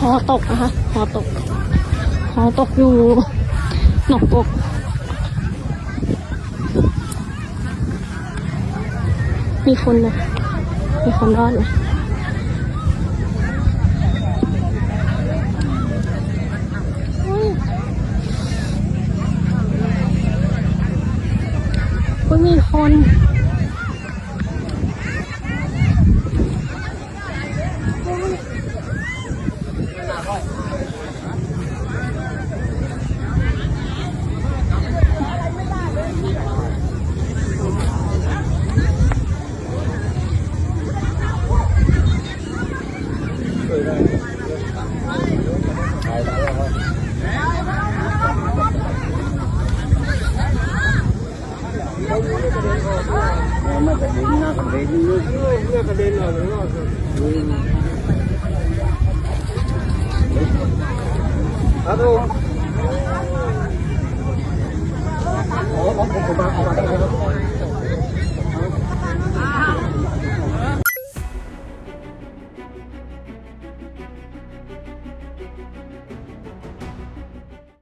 หอตกนะคะหอตกหอตกอยู่หนองกกมีคนนะมีคนรอดนะอุ๊ยอุ๊ยมีคน nó phải đến nó phải đến nước nó phải đến rồi đúng rồi đó thôi